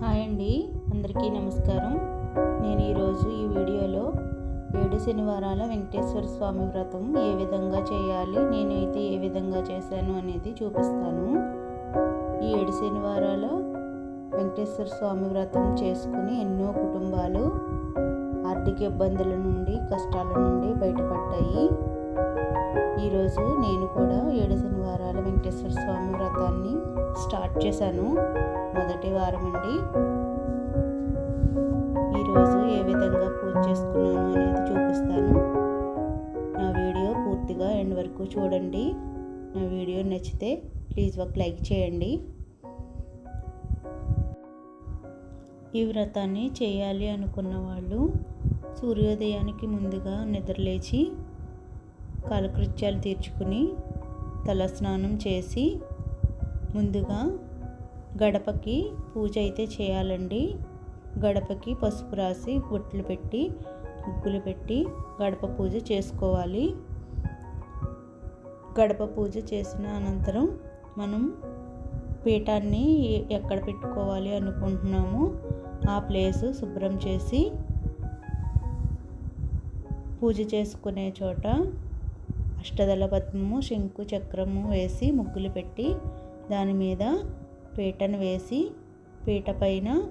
Hi అండి అందరికీ నమస్కారం. నేను ఈరోజు ఈ వీడియోలో ఏడు శనివారాల వెంకటేశ్వర స్వామి వ్రతం ఏ విధంగా చేయాలి నేనైతే ఏ విధంగా చేశాను అనేది చూపిస్తాను. ఈ ఏడు శనివారాల వెంకటేశ్వర స్వామి వ్రతం చేసుకుని ఎన్నో కుటుంబాలు ఆర్థిక ఇబ్బందుల నుండి కష్టాల నుండి బయటపడ్డాయి. ఈరోజు నేను కూడా ఏడు శనివారాల వెంకటేశ్వర స్వామి వ్రతాన్ని స్టార్ట్ చేశాను. మొదటి వారం అండి. ఈరోజు ఏ విధంగా పూజ చేసుకున్నాను అనేది చూపిస్తాను. నా వీడియో పూర్తిగా ఎండ్ వరకు చూడండి. నా వీడియో నచ్చితే ప్లీజ్ ఒక లైక్ చేయండి. ఈ వ్రతాన్ని చేయాలి అనుకున్న వాళ్ళు సూర్యోదయానికి ముందుగా నిద్రలేచి కాలకృత్యాలు తీర్చుకుని తలస్నానం చేసి ముందుగా గడపకి పూజ అయితే చేయాలండి. గడపకి పసుపు రాసి బొట్లు పెట్టి ముగ్గులు పెట్టి గడప పూజ చేసుకోవాలి. గడప పూజ చేసిన అనంతరం మనం పీఠాన్ని ఎక్కడ పెట్టుకోవాలి అనుకుంటున్నామో ఆ ప్లేస్ శుభ్రం చేసి పూజ చేసుకునే చోట అష్టదళ పద్మము శంకు చక్రము వేసి ముగ్గులు పెట్టి దాని మీద పీటను వేసి పీట పైన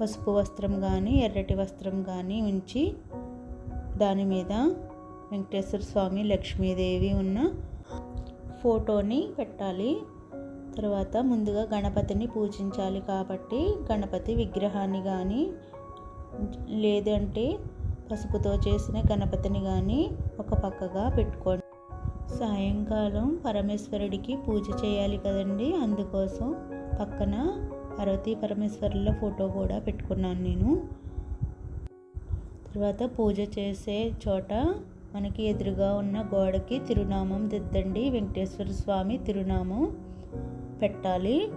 పసుపు వస్త్రం కానీ ఎర్రటి వస్త్రం కానీ ఉంచి దాని మీద వెంకటేశ్వర స్వామి లక్ష్మీదేవి ఉన్న ఫోటోని పెట్టాలి. తర్వాత ముందుగా గణపతిని పూజించాలి కాబట్టి గణపతి విగ్రహాన్ని కానీ లేదంటే పసుపుతో చేసిన గణపతిని కానీ ఒక పక్కగా పెట్టుకోండి. సాయంకాలం పరమేశ్వరుడికి పూజ చేయాలి కదండి. అందుకోసం పక్కన పార్వతీ పరమేశ్వరుల ఫోటో కూడా పెట్టుకున్నాను నేను. తర్వాత పూజ చేసే చోట మనకి ఎదురుగా ఉన్న గోడకి తిరునామం దిద్దండి. వెంకటేశ్వర స్వామి తిరునామం పెట్టాలి.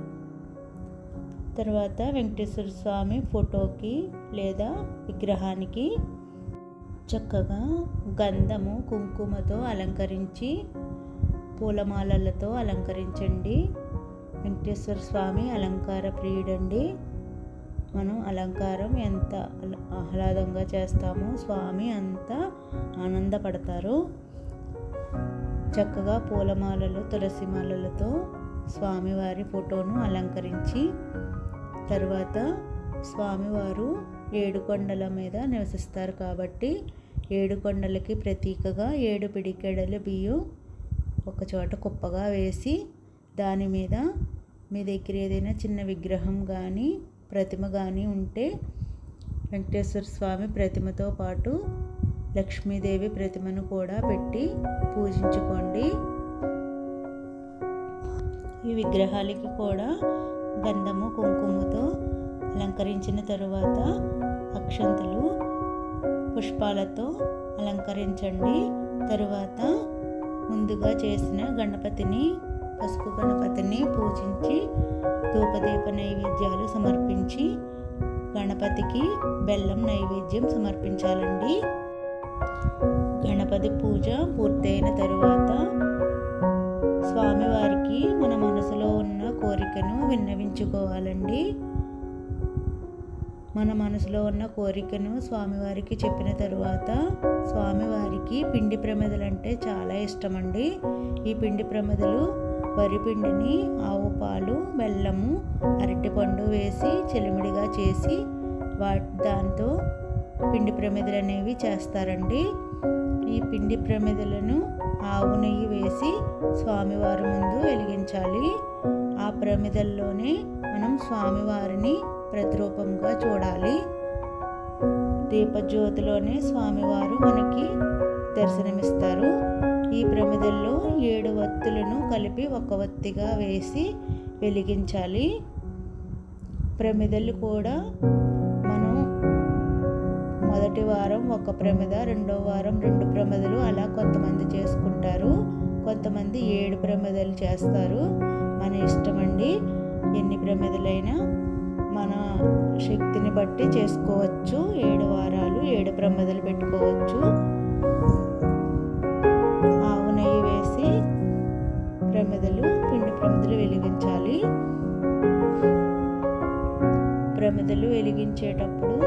తర్వాత వెంకటేశ్వర స్వామి ఫోటోకి లేదా విగ్రహానికి చక్కగా గంధము కుంకుమతో అలంకరించి పూలమాలలతో అలంకరించండి. వెంకటేశ్వర స్వామి అలంకార ప్రియుడండి. మనం అలంకారం ఎంత ఆహ్లాదంగా చేస్తామో స్వామి అంత ఆనందపడతారు. చక్కగా పూలమాలలు తులసి మాలలతో స్వామివారి ఫోటోను అలంకరించి తర్వాత స్వామివారు ఏడుకొండల మీద నివసిస్తారు కాబట్టి ఏడుకొండలకి ప్రతీకగా ఏడు పిడికెడలు బియ్యం ఒకచోట కుప్పగా వేసి దాని మీద మీ దగ్గర ఏదైనా చిన్న విగ్రహం కానీ ప్రతిమ కానీ ఉంటే వెంకటేశ్వర స్వామి ప్రతిమతో పాటు లక్ష్మీదేవి ప్రతిమను కూడా పెట్టి పూజించుకోండి. ఈ విగ్రహాలకి కూడా గంధము కుంకుమతో అలంకరించిన తరువాత అక్షంతలు పుష్పాలతో అలంకరించండి. తరువాత ముందుగా చేసిన గణపతిని పసుపు గణపతిని పూజించి ధూపదీప నైవేద్యాలు సమర్పించి గణపతికి బెల్లం నైవేద్యం సమర్పించాలండి. గణపతి పూజ పూర్తయిన తరువాత స్వామివారికి మన మనసులో ఉన్న కోరికను విన్నవించుకోవాలండి. మన మనసులో ఉన్న కోరికను స్వామివారికి చెప్పిన తరువాత స్వామివారికి పిండి ప్రమిదలు అంటే చాలా ఇష్టమండి. ఈ పిండి ప్రమిదలు వరి పిండిని ఆవు పాలు బెల్లము అరటిపండు వేసి చెలిమిడిగా చేసి వా దాంతో పిండి ప్రమిదలు అనేవి చేస్తారండి. ఈ పిండి ప్రమిదలను ఆవు నెయ్యి వేసి స్వామివారి ముందు వెలిగించాలి. ఆ ప్రమిదల్లోనే మనం స్వామివారిని ప్రతిరూపంగా చూడాలి. దీపజ్యోతిలోనే స్వామివారు మనకి దర్శనమిస్తారు. ఈ ప్రమిదల్లో ఏడు వత్తులను కలిపి ఒక వత్తిగా వేసి వెలిగించాలి. ప్రమిదలు కూడా మనం మొదటి వారం ఒక ప్రమిద రెండో వారం రెండు ప్రమిదలు అలా కొంతమంది చేసుకుంటారు. కొంతమంది ఏడు ప్రమిదలు చేస్తారు. మన ఇష్టమండి ఎన్ని ప్రమిదలైనా. శక్తిని బట్టి చేసుకోవచ్చు. ఏడు వారాలు ఏడు ప్రమదలు పెట్టుకోవచ్చు. ఆవు నెయ్యి వేసి ప్రమిదలు పిండి ప్రమిదలు వెలిగించాలి. ప్రమిదలు వెలిగించేటప్పుడు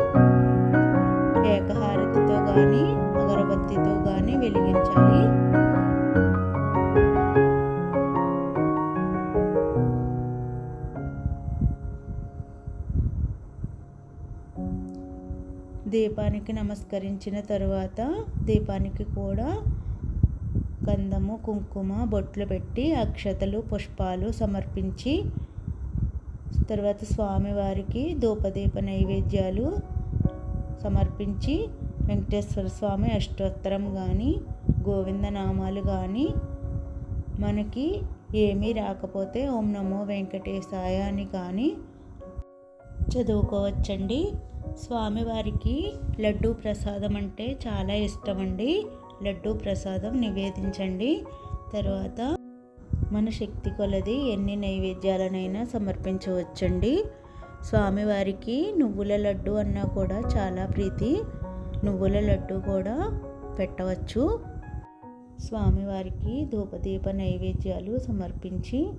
దీపానికి నమస్కరించిన తరువాత దీపానికి కూడా గంధము కుంకుమ బొట్లు పెట్టి అక్షతలు పుష్పాలు సమర్పించి తర్వాత స్వామివారికి ధూపదీప నైవేద్యాలు సమర్పించి వెంకటేశ్వర స్వామి అష్టోత్తరం కానీ గోవిందనామాలు కానీ మనకి ఏమీ రాకపోతే ఓం నమో వెంకటేశాయ అని కానీ చదువుకోవచ్చండి. స్వామివారికి లడ్డూ ప్రసాదం అంటే చాలా ఇష్టమండి. లడ్డూ ప్రసాదం నివేదించండి. తర్వాత మన శక్తి కొలది ఎన్ని నైవేద్యాలనైనా సమర్పించవచ్చండి. స్వామివారికి నువ్వుల లడ్డు అన్నా కూడా చాలా ప్రీతి. నువ్వుల లడ్డు కూడా పెట్టవచ్చు. స్వామివారికి ధూపదీప నైవేద్యాలు సమర్పించి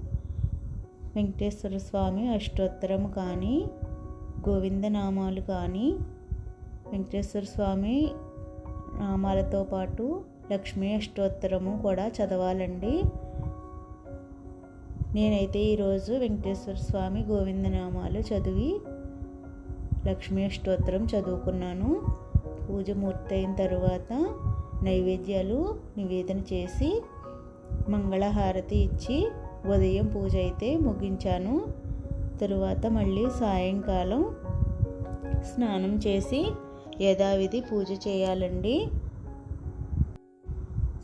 వెంకటేశ్వర స్వామి అష్టోత్తరం కానీ గోవిందనామాలు కానీ వెంకటేశ్వర స్వామి నామాలతో పాటు లక్ష్మీ అష్టోత్తరము కూడా చదవాలండి. నేనైతే ఈరోజు వెంకటేశ్వర స్వామి గోవిందనామాలు చదివి లక్ష్మీ అష్టోత్తరం చదువుకున్నాను. పూజ పూర్తయిన తర్వాత నైవేద్యాలు నివేదన చేసి మంగళహారతి ఇచ్చి ఉదయం పూజ అయితే ముగించాను. తరువాత మళ్ళీ సాయంకాలం స్నానం చేసి యథావిధి పూజ చేయాలండి.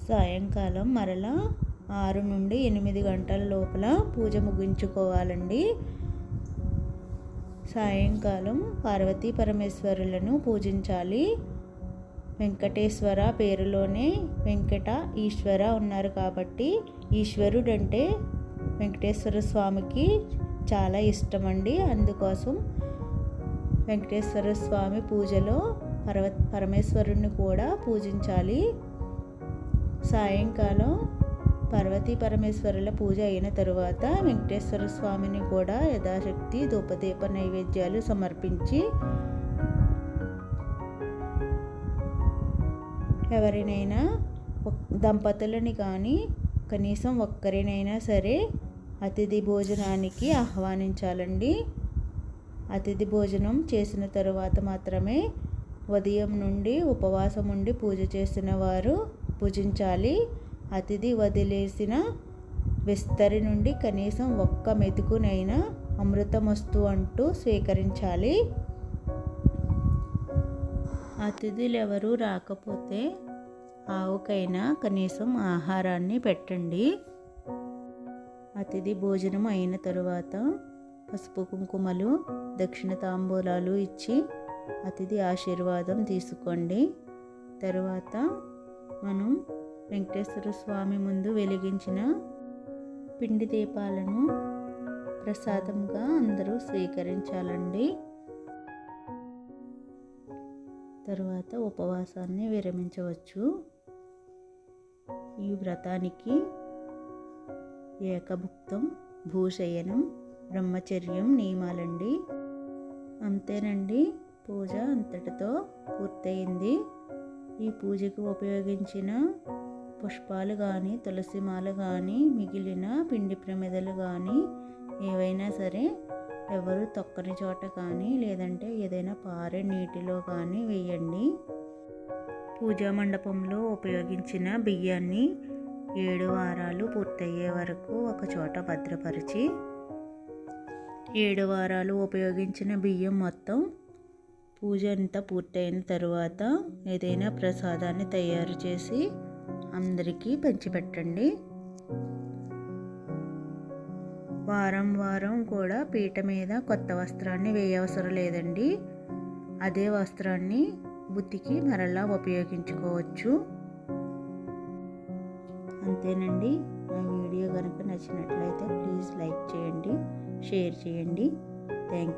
సాయంకాలం మరలా ఆరు నుండి ఎనిమిది గంటల లోపల పూజ ముగించుకోవాలండి. సాయంకాలం పార్వతీ పరమేశ్వరులను పూజించాలి. వెంకటేశ్వర పేరులోనే వెంకట ఈశ్వర ఉన్నారు కాబట్టి ఈశ్వరుడంటే వెంకటేశ్వర స్వామికి చాలా ఇష్టం అండి అందుకోసం వెంకటేశ్వర స్వామి పూజలో పర్వ పరమేశ్వరుణ్ణి కూడా పూజించాలి. సాయంకాలం పార్వతీ పరమేశ్వరుల పూజ అయిన తరువాత వెంకటేశ్వర స్వామిని కూడా యథాశక్తి ధూపదీప నైవేద్యాలు సమర్పించి ఎవరినైనా దంపతులని కానీ కనీసం ఒక్కరినైనా సరే అతిథి భోజనానికి ఆహ్వానించాలండి. అతిథి భోజనం చేసిన తరువాత మాత్రమే ఉదయం నుండి ఉపవాసం ఉండి పూజ చేసిన వారు పూజించాలి. అతిథి వదిలేసిన విస్తరి నుండి కనీసం ఒక్క మెతుకునైనా అమృతమస్తు అంటూ స్వీకరించాలి. అతిథులు ఎవరు రాకపోతే ఆవుకైనా కనీసం ఆహారాన్ని పెట్టండి. అతిథి భోజనం అయిన తరువాత పసుపు కుంకుమలు దక్షిణ తాంబూలాలు ఇచ్చి అతిథి ఆశీర్వాదం తీసుకోండి. తరువాత మనం వెంకటేశ్వర స్వామి ముందు వెలిగించిన పిండి దీపాలను ప్రసాదంగా అందరూ స్వీకరించాలండి. తరువాత ఉపవాసాన్ని విరమించవచ్చు. ఈ వ్రతానికి ఏకభుక్తం భూశయనం బ్రహ్మచర్యం నియమాలండి. అంతేనండి. పూజ అంతటితో పూర్తయింది. ఈ పూజకు ఉపయోగించిన పుష్పాలు కానీ తులసిమాలు కానీ మిగిలిన పిండి ప్రమిదలు కానీ ఏవైనా సరే ఎవరు తొక్కని చోట కానీ లేదంటే ఏదైనా పారే నీటిలో కానీ వేయండి. పూజా మండపంలో ఉపయోగించిన బియ్యాన్ని ఏడు వారాలు పూర్తయ్యే వరకు ఒక చోట భద్రపరిచి ఏడు వారాలు ఉపయోగించిన బియ్యం మొత్తం పూజ అంతా పూర్తయిన తరువాత ఏదైనా ప్రసాదాన్ని తయారు చేసి అందరికీ పంచిపెట్టండి. వారం వారం కూడా పీట మీద కొత్త వస్త్రాన్ని వేయవసరం లేదండి. అదే వస్త్రాన్ని బుద్ధికి మరలా ఉపయోగించుకోవచ్చు. అంతేనండి. నా వీడియో కనుక నచ్చినట్లయితే ప్లీజ్ లైక్ చేయండి షేర్ చేయండి. Thank you